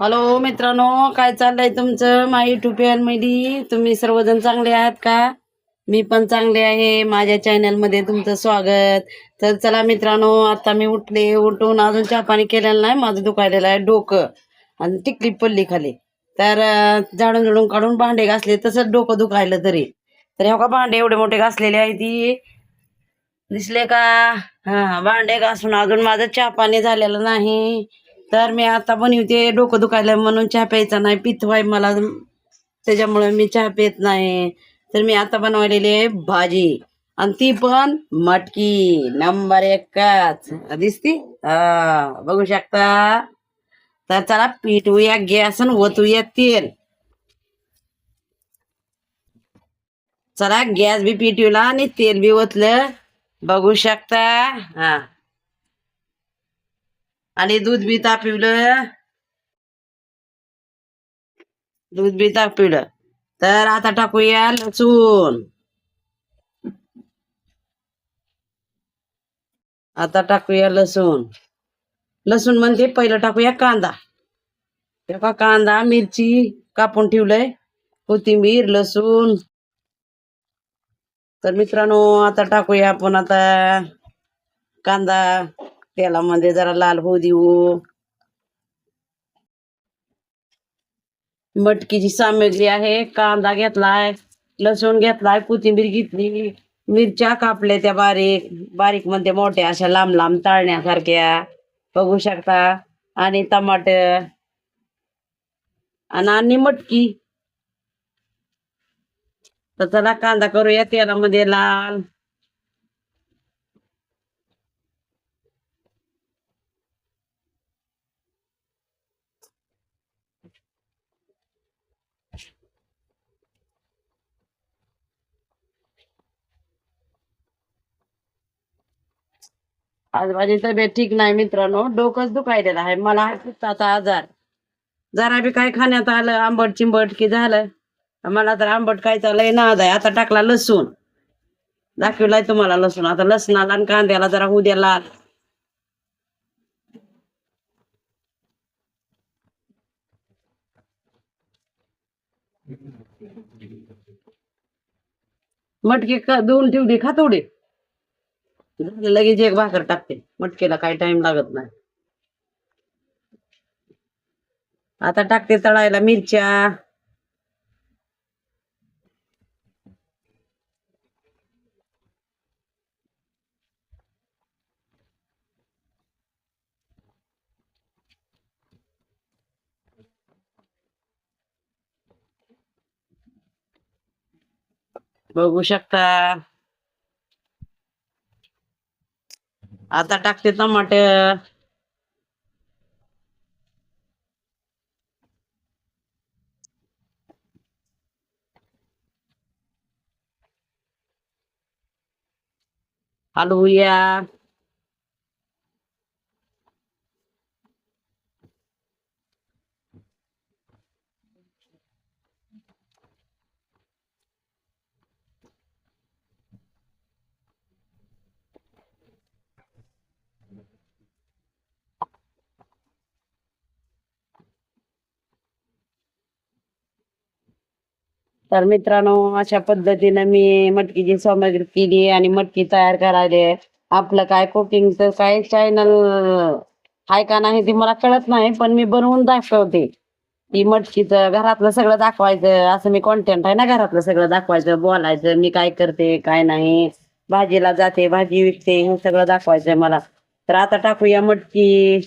Hello मित्रांनो काय चाललंय तुमचं? माई युट्यूबमध्ये तुम्ही सर्वजण चांगले आहात का? मी पण चांगले आहे. माझ्या चॅनलमध्ये तुमचं स्वागत. तर चला मित्रांनो आता मी उठले. उठून अजून चहा पाणी केलेलं नाही. माझं दुखायलेलं आहे डोकं. आणि टिकली पडली खाली. तर झाडून झुडून काढून भांडे घासले. तसंच डोकं दुखायलं तरी. तर हे हो का भांडे एवढे मोठे घासलेले आहे ती? दिसले का? हा. भांडे घासून अजून माझं चहा पाणी झालेलं नाही. तर मी आता बनवते. डोकं दुखायला म्हणून चहा प्यायचा नाही. पितवाय मला. त्याच्यामुळे मी चहा पित नाही. तर मी आता बनवलेली आहे भाजी. आणि ती पण मटकी. नंबर एकच. दिसती? हा बघू शकता. तर चला पिटवूया गॅस आणि ओतूया तेल. चला गॅस बी पिटवला आणि तेल बी ओतलं. बघू शकता. हा. आणि दूध बी तापवलं दूध बी पिवलं. तर आता टाकूया लसूण. आता टाकूया लसूण. लसूण म्हणजे पहिलं टाकूया कांदा. तेव्हा कांदा मिरची कापून ठेवलंय. कोथिंबीर लसूण. तर मित्रांनो आता टाकूया आपण आता कांदा. तेलामध्ये जरा लाल होऊ देऊ. मटकीची सामग्री आहे कांदा घेतलाय लसूण घेतलाय कोथिंबीर घेतली मिरच्या कापल्या त्या बारीक बारीकमध्ये मोठ्या अशा लांब लांब तळण्यासारख्या. बघू शकता. आणि टमाट आणि आणि मटकी. तर चला कांदा करूया तेलामध्ये लाल. आज माझी तब्येत ठीक नाही मित्रांनो. डोकंच दुखायलेलं आहे. मला आता आजार. जरा बी काय खाण्यात आलं आंबट चिंबट की झालं. मला तर आंबट खायचा लय नाद आहे. आता टाकला लसूण. दाखवलाय तुम्हाला लसूण. आता लसणाला आणि कांद्याला जरा उद्या लाल. मटकी धुवून ठेवली खा थोडी? लगेच एक भाकर टाकते. मटकेला काही टाइम लागत नाही. आता टाकते तळायला मिरच्या. बघू शकता. आता टाकते टमाट. हलवूया तर मित्रांनो अशा पद्धतीनं मी मटकीची सामग्री केली आणि मटकी तयार करायले. आपलं काय कुकिंगचं काय चॅनल आहे का नाही ते मला कळत नाही पण मी बनवून दाखवते. ती मटकीचं घरातलं सगळं दाखवायचं असं मी कॉन्टेंट आहे ना घरातलं सगळं दाखवायचं बोलायचं मी काय करते काय नाही. भाजीला जाते भाजी विकते हे सगळं दाखवायचं मला. तर आता टाकूया मटकी.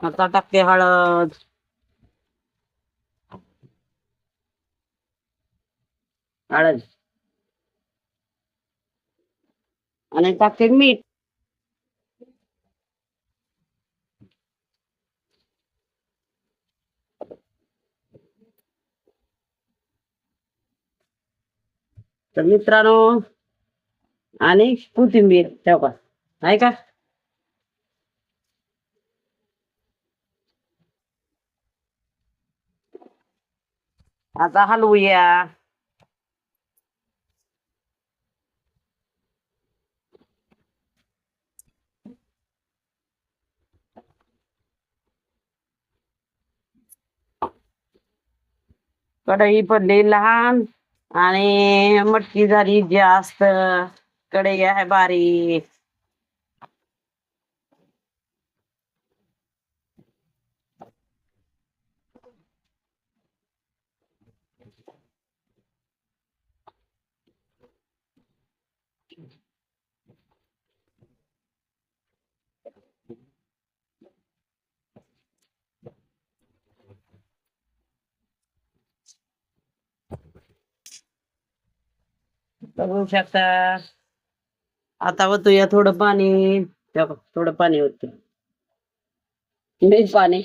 आता टाकते हळद. हळद. आणि टाकते मीठ. तर मित्रांनो आणि कोथिंबीर ठेवा. आहे का? आता हलवूया. कढई पडली लहान. आणि मटकी झाली जास्त कढई आहे बारीक बघू शकता. आता होतोय थोडं पाणी थोडं पाणी होत. मीठ पाणी.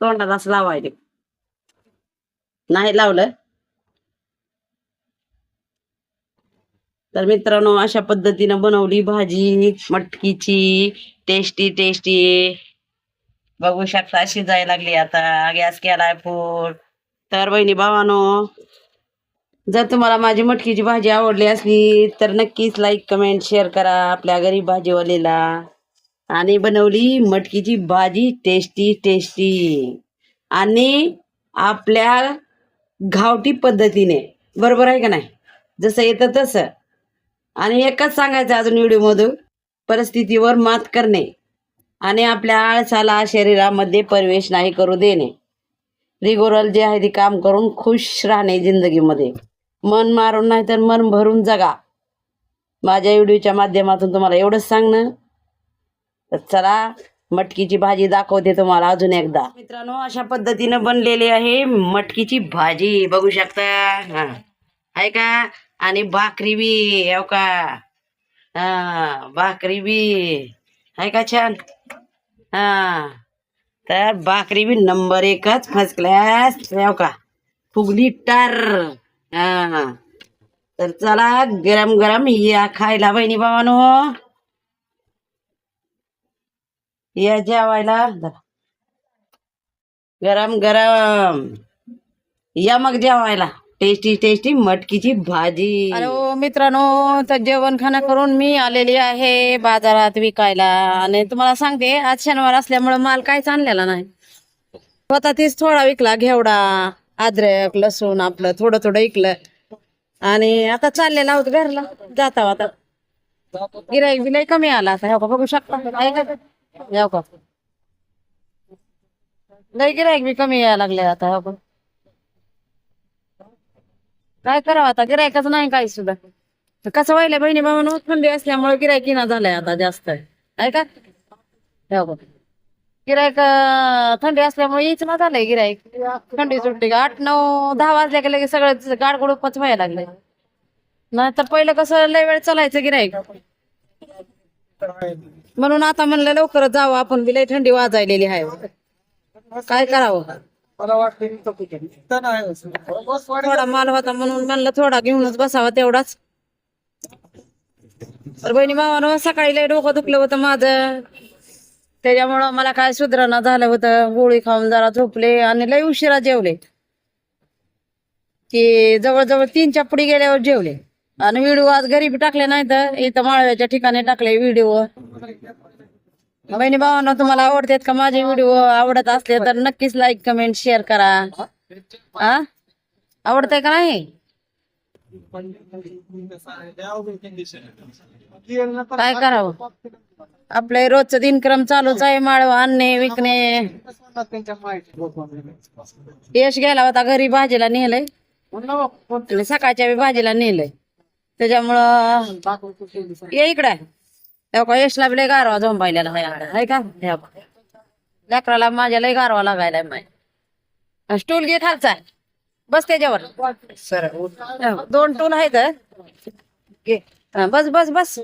तोंडात असं लावायचे नाही लावलं. तर मित्रांनो अशा पद्धतीनं बनवली भाजी मटकीची. Tasty tasty. बघू शकता शिजायला लागली आता. गॅस केलाय फूड तर बहिणी भावानो जर तुम्हाला माझी मटकीची भाजी आवडली असली तर नक्कीच लाईक कमेंट शेअर करा आपल्या गरीब भाजीवालीला. आणि बनवली मटकीची भाजी टेस्टी टेस्टी आणि आपल्या घावटी पद्धतीने. बरोबर आहे का नाही? जसं येतं तसं. आणि एकच सांगायचं अजून व्हिडिओमधून परिस्थितीवर मात करणे. आणि आपल्या आळसाला शरीरामध्ये प्रवेश नाही करू देणे. रिगोरल जे आहे ते काम करून खुश राहणे जिंदगीमध्ये. मन मारून नाही तर मन भरून जगा. माझ्या व्हिडिओच्या माध्यमातून तुम्हाला एवढंच सांगणं. तर चला मटकीची भाजी दाखवते तुम्हाला अजून एकदा. मित्रांनो अशा पद्धतीनं बनलेली आहे मटकीची भाजी. बघू शकता. हा. आहे का? आणि भाकरी बी हो का? हा भाकरी बी. आहे का छान? हा. तर भाकरी बी नंबर एकच फर्स्ट क्लास हो का? फुगली टार. हा. तर चला गरम गरम या खायला बहिणी बाबानो या जेवायला. गरम गरम या मग जेवायला. टेस्टी टेस्टी मटकीची भाजी. हॅलो मित्रांनो तर जेवण खाणं करून मी आलेली आहे बाजारात विकायला. आणि तुम्हाला सांगते आज शनिवार असल्यामुळे माल काहीच आणलेला नाही. स्वतः तीच थोडा विकला घेवडा. अद्रक लसूण आपलं थोडं थोडं ऐकलं. आणि आता चाललेलं आहोत घरला. जाता आता. गिराईक बिलाय कमी आला आता. हो का बघू शकता. आहे का? हो का लय गिराईक बी कमी यायला लागले आता हो का काय करावं आता? गिरायकच नाही काही सुद्धा. कसं व्हायला बहिणी बाबा थंडी असल्यामुळे गिरायक ना झालंय आता जास्त. आहे का? हो का गिरायक थंडी असल्यामुळे यायचं ना झालंय गिरायक थंडी सुट्टी. का आठ नऊ दहा वाजल्या की लगेच सगळं गाडगुडपच व्हायला लागलंय. नाही तर पहिलं कसं लय वेळ चालायचं गिरायक म्हणून आता म्हणलं लवकरच जावं आपण बी लय थंडी वाजायलेली आहे. काय करावं? थोडा माल होता म्हणून म्हणलं थोडा घेऊनच बसावा तेवढाच. तर बहिणी मावानं सकाळी लय डोकं दुखलं होतं माझं. त्याच्यामुळं मला काय सुधारणा झालं होतं गोळी खाऊन जरा झोपले आणि लय उशिरा जेवले. की जवळजवळ तीन चपडी गेल्यावर जेवले. आणि व्हिडिओ आज घरी बी टाकले नाही तर इथं माळव्याच्या ठिकाणी टाकले व्हिडिओ. बहिणी भावांना तुम्हाला आवडतात का माझे व्हिडिओ? आवडत असले तर नक्कीच लाईक कमेंट शेअर करा. आ? आवडतंय का नाही? काय करावं? आपलं रोजचं दिनक्रम चालूच आहे माळव आणणे विकणे. यश गेला होता घरी भाजीला नेलंय. आणि सकाळच्या बी भाजीला नेलंय. त्याच्यामुळं ये इकडे. का यशला बी लय गारवा झोंबायला आहे का. लेकराला माझ्या लय गारवा लागायला माय. स्टूल घे खालचा. बस त्याच्यावर. दोन टूल आहेत घे. हा, बस बस बस.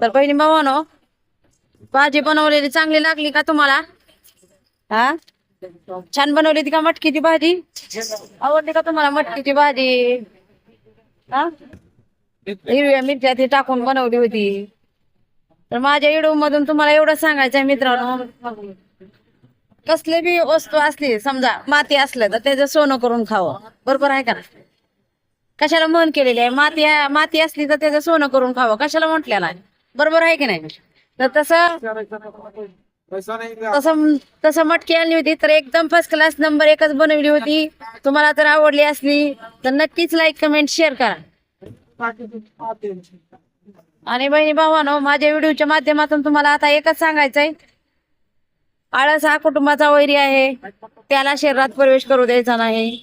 तर बहिणी भावानो भाजी बनवलेली चांगली लागली का तुम्हाला? हा? छान बनवली ती का मटकीची भाजी? आवडली का तुम्हाला मटकीची भाजी? हा? हिरव्या मिरच्या ती टाकून बनवली होती. तर माझ्या इडू मधून तुम्हाला एवढं सांगायचं आहे मित्रांनो. कसले बी वस्तू असली समजा माती असलं तर त्याचं सोनं करून खावं. बरोबर आहे का कशाला मन केलेली आहे? माती माती असली तर त्याचं सोनं करून खावं. कशाला म्हटलेला आहे? बरोबर आहे की नाही? तर तसं तसं तसं मटकी आणली होती तर एकदम फर्स्ट क्लास नंबर एकच बनवली होती. तुम्हाला जर आवडली असली तर नक्कीच लाईक कमेंट शेअर करा. आणि बहिणी भावानो माझ्या व्हिडिओच्या माध्यमातून तुम्हाला आता एकच सांगायचंय. आळस हा कुटुंबाचा वैरी आहे. त्याला शरीरात प्रवेश करू द्यायचा नाही.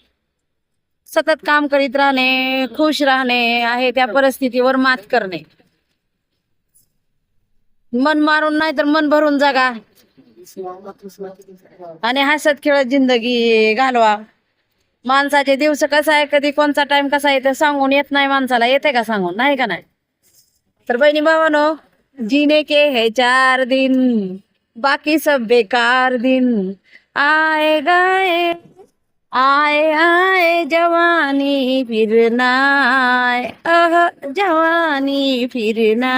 सतत काम करीत राहणे खुश राहणे आहे त्या परिस्थितीवर मात करणे. मन मारून नाही तर मन भरून जागा. आणि हसत खेळत जिंदगी घालवा. माणसाचे दिवस कसा आहे कधी कोणचा टाइम कसा आहे ते सांगून येत नाही माणसाला. येते का सांगून? नाही का नाही? तर बहिणी भावानो जिने के हे चार दिन. बाकी सब बेकार दिन। आए गए आए आए जवानी फिर ना आए अह जवानी फिर ना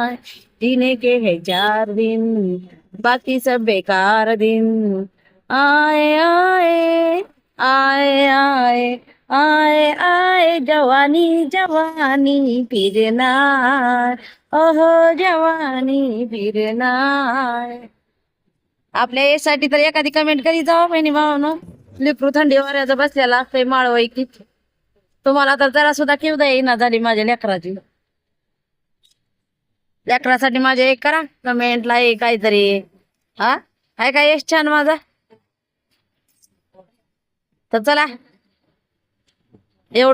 आए जीने के है चार दिन बाकी सब बेकार दिन। आए आए आए आए आय आय जवानी जवानी फिरणार ओहो जवानी फिरणार आपल्या यासाठी तर एखादी कमेंट करी जाऊ बहिणी भावानो. लिपरू थंडी वाऱ्याचं बसलेला असतंय माळवई की तुम्हाला तर जरा सुद्धा किवदा येईना झाली माझ्या लेकराची. लेकरासाठी माझ्या एक करा कमेंट लाईक काहीतरी. हा? आहे काय यश छान माझा? तर चला. एवढं